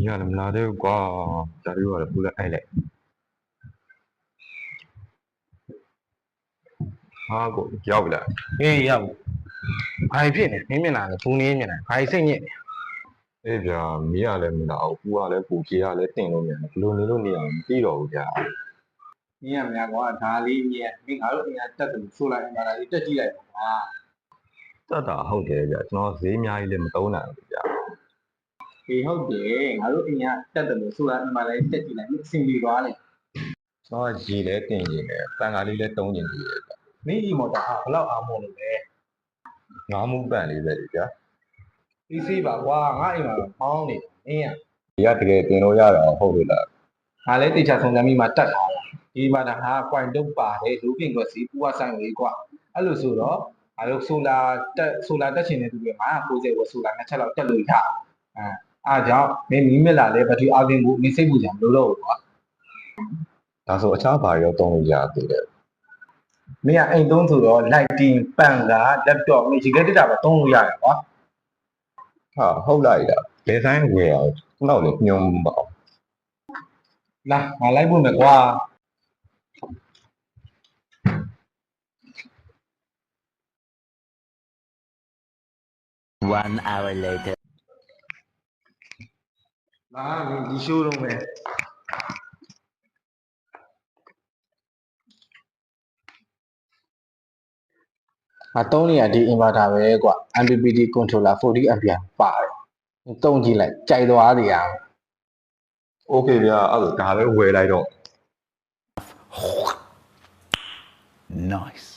ညီကလည်းမလာသေးဘူးကွာဂျာတို့ကလည်းပူလက်အိုက်လိုက်ဟာကိုရောက်ပြီလားအေးရောက်ပြီဘာဖြစ်နေမင်းမျက်နှာလည်းဘူးနေမျက်နှာဘာစိတ်ညစ်နေအေးဗျာမီးကလည်းမလာဘူးပူကလည်းပူကြီးကလည်းတင်လို့မြန်ဘယ်လိုနေလို့နေရမသိတော့ဘူးဗျာမင်းရမလားကွာဒါလေးမြက်မင်းငါတို့အင်အားတက်တယ်ဆိုလိုက်အင်အားလေးတက်ကြည့်လိုက်ပါတတ်တာဟုတ်တယ်ဗျာကျွန်တော်ဈေးအများကြီးလည်းမသုံးနိုင်ဘူးဗျာ ဟုတ်တယ်ငါတို့အင်အားတက်တယ်ဆိုလိုက်ရင်ဒါလေးတက်ကြည့်လိုက်မင်းအဆင်ပြေသွားလေကျွန်တော်ကြီးလည်းတင်ရင်လည်းပန်ကားလေးလည်းတုံးကျင်သေးတယ်ဗျာမင်းဒီမော်တာဟာဘယ်လောက်အားမို့လို့လဲငါးမှုပန်လေးပဲလေဗျာပြီးစေးပါကွာငါအိမ်မှာမောင်းနေအင်းကဒီကတကယ်တင်လို့ရတာဟုတ်လို့လားငါလည်းတေချာဆုံးစမ်းပြီးမှတက်ထားတာဒီမှာဒါဟာကွိုင်တုတ်ပါတယ်လူပြင်ကွက်စီပူဝဆိုင်လေးကွာအဲ့လိုဆိုတော့ငါတို့ဆိုလာတက်ဆိုလာတက်ချင်တဲ့သူတွေမှာ90ဝက်ဆိုလာနှစ်ချက်လောက်တက်လို့ရအဲ အားကြောင့်မင်းမီးမက်လာလဲဘတ်ထရီအားသွင်းဖို့မင်းစိတ်ပူကြမလို့တော့ဘူးကွာဒါဆိုအခြားဘာရောတုံးလို့ရသေးတယ်မင်းကအိမ်သုံးဆိုတော့ lighting ပန်က laptop မင်းဒီကတက်တာပဲသုံးလို့ရတယ်ကွာဟာဟုတ်လိုက်တာဘယ်ဆိုင်ဝယ်အောင်ခုနောက်လည်းညွှန်မပေါ့လာငါလိုက်ဖို့မယ်ကွာ One hour later. လာဒီရှိုးတော့ပဲငါသုံးနေရဒီ inverter ပဲကွာ MPPT controller 40 ampere ပါတယ်သုံးကြည့်လိုက်ကြိုက်သွားတယ်อ่ะ okay ဗျာအဲ့ဒါဒါပဲဝယ်လိုက်တော့ nice